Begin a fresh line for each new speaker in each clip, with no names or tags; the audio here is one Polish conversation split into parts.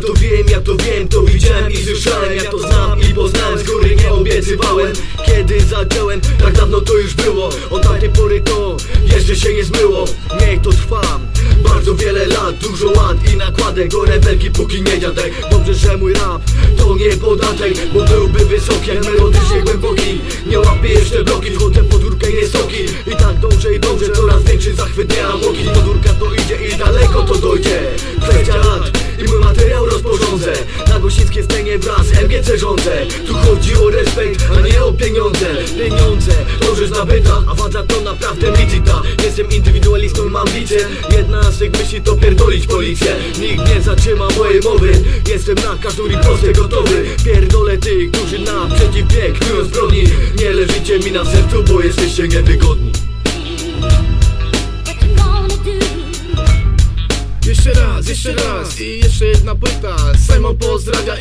Ja to wiem, ja to wiem, to widziałem i słyszałem. Ja to znam i poznałem, z góry nie obiecywałem. Kiedy zacząłem, tak dawno to już było. Od tamtej pory to jeszcze się nie zmyło. Niech to trwa. Bardzo wiele lat Dużo lat i nakładek. Do rebelki póki nie dziadek. Dobrze, że mój rap to nie podatek Bo byłby wysoki, jak melodycznie głęboki rządzę Tu chodzi o respekt, a nie o pieniądze. Pieniądze to rzecz nabyta, a wadza to naprawdę licita Jestem indywidualistą i mam ambicje Jedna z tych myśli to pierdolić policję. Nikt nie zatrzyma mojej mowy. Jestem na każdą ripostę gotowy. Pierdolę tych, którzy naprzeciw bieg Knują zbrodni. Nie leżycie mi na sercu, bo jesteście niewygodni.
What you gonna do?
Jeszcze raz, jeszcze raz i jeszcze jedna płyta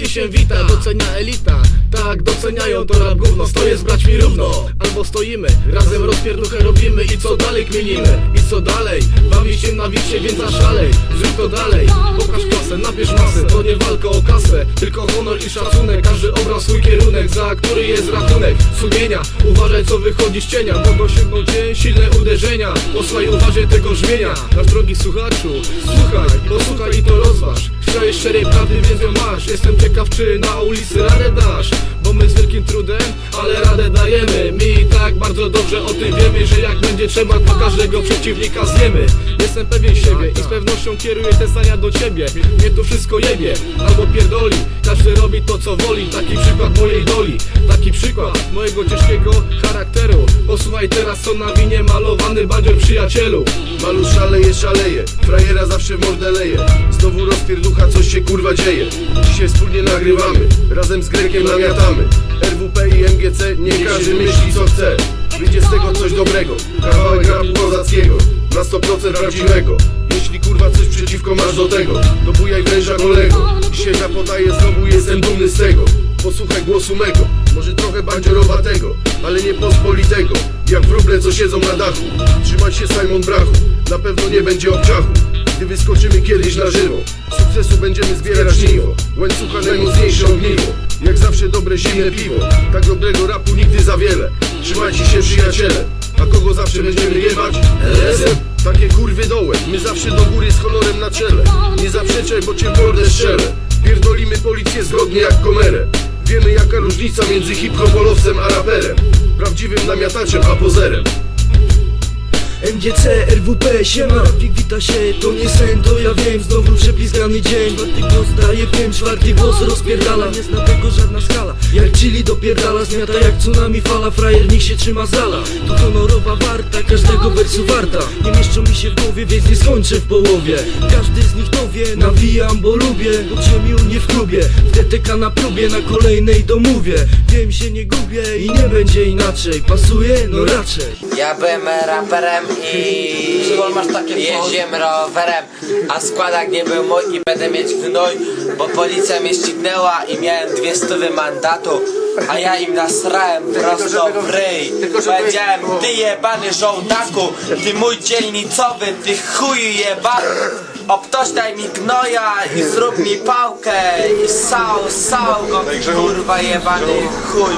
i się wita Docenia elita, tak doceniają to rap gówno Stoję z braćmi równo, albo stoimy Razem rozpierduchę robimy i co dalej kminimy? I co dalej, bawi się na wiksie więc zaszalej Zrób to dalej, pokaż klasę, nabierz masę To nie walka o kasę, tylko honor i szacunek. Każdy obraz swój kierunek, za który jest rachunek. Sumienia, uważaj co wychodzi z cienia Mogą sięgnąć cię silne uderzenia. Posłuchaj uważaj tego brzmienia Nasz drogi słuchaczu, słuchaj, posłuchaj i to rozważ. Chciałeś szczerej prawdy, więc ją masz. Jestem czy na ulicy radę dasz Bo my z wielkim trudem, ale radę dajemy. My i tak bardzo dobrze o tym wiemy Że jak będzie trzeba, to każdego przeciwnika zjemy. Jestem pewien siebie i z pewnością kieruję te zdania do ciebie. Mnie tu wszystko jebie, albo pierdoli. Każdy robi to co woli, taki przykład mojej doli Taki przykład mojego ciężkiego charakteru. Posłuchaj teraz co na winie malowany bandzior przyjacielu.
Malu szaleje, szaleje, frajera zawsze mordę leje. Znowu rozpierducha, coś się kurwa dzieje. Dzisiaj wspólnie nagrywamy, razem z Grekiem namiatamy. RWP i MGC, nie każdy myśli co chce. Wyjdzie z tego coś dobrego, kawałek rapu kozackiego Na 100% prawdziwego. Jeśli kurwa coś przeciwko masz do tego To bujaj węża golego Dzisiaj ja podaję znowu jestem dumny z tego. Posłuchaj głosu mego. Może trochę bandziorowatego Ale nie pospolitego Jak wróble co siedzą na dachu. Trzymaj się Simon Brachu. Na pewno nie będzie obciachu. Gdy wyskoczymy kiedyś na żywo Sukcesu będziemy zbierać żniwo Łańcucha najmocniejsze ogniwo. Jak zawsze dobre zimne piwo. Tak dobrego rapu nigdy za wiele. Trzymajcie się przyjaciele. A kogo zawsze będziemy jebać? LSM takie kurwy dołem, my zawsze do góry z honorem na czele. Nie zaprzeczaj, bo cię w mordę strzelę. Pierdolimy policję zgodnie jak komerę Wiemy jaka różnica między hip-hopolowcem a raperem Prawdziwym namiataczem a pozerem
MGC, RWP, siema. Trafik wita się, to nie sen, to ja wiem. Znowu przepiskany dzień. Czwarty głos daje wiem, czwarty głos rozpierdala. Nie zna tego żadna skala. Jak chili dopierdala, zmiata jak tsunami fala. Frajer niech się trzyma zala. To honorowa warta, każdego wersu warta. Nie mieszczą mi się w głowie, więc nie skończę w połowie. Każdy z nich to wie, nawijam, bo lubię. Pod ziemią, nie w klubie. W DTK na próbie, na kolejnej domówie Wiem, się nie gubię i nie będzie inaczej. Pasuje? No raczej.
Ja byłem raperem i jeździłem rowerem A składak nie był mój i będę mieć gnój Bo policja mnie ścignęła i miałem dwie stówy mandatu A ja im nasrałem prosto w ryj. Powiedziałem ty jebany żołdaku Ty mój dzielnicowy, ty chuju jebany Obtoś daj mi gnoja i zrób mi pałkę I sał, sał go kurwa jebany chuj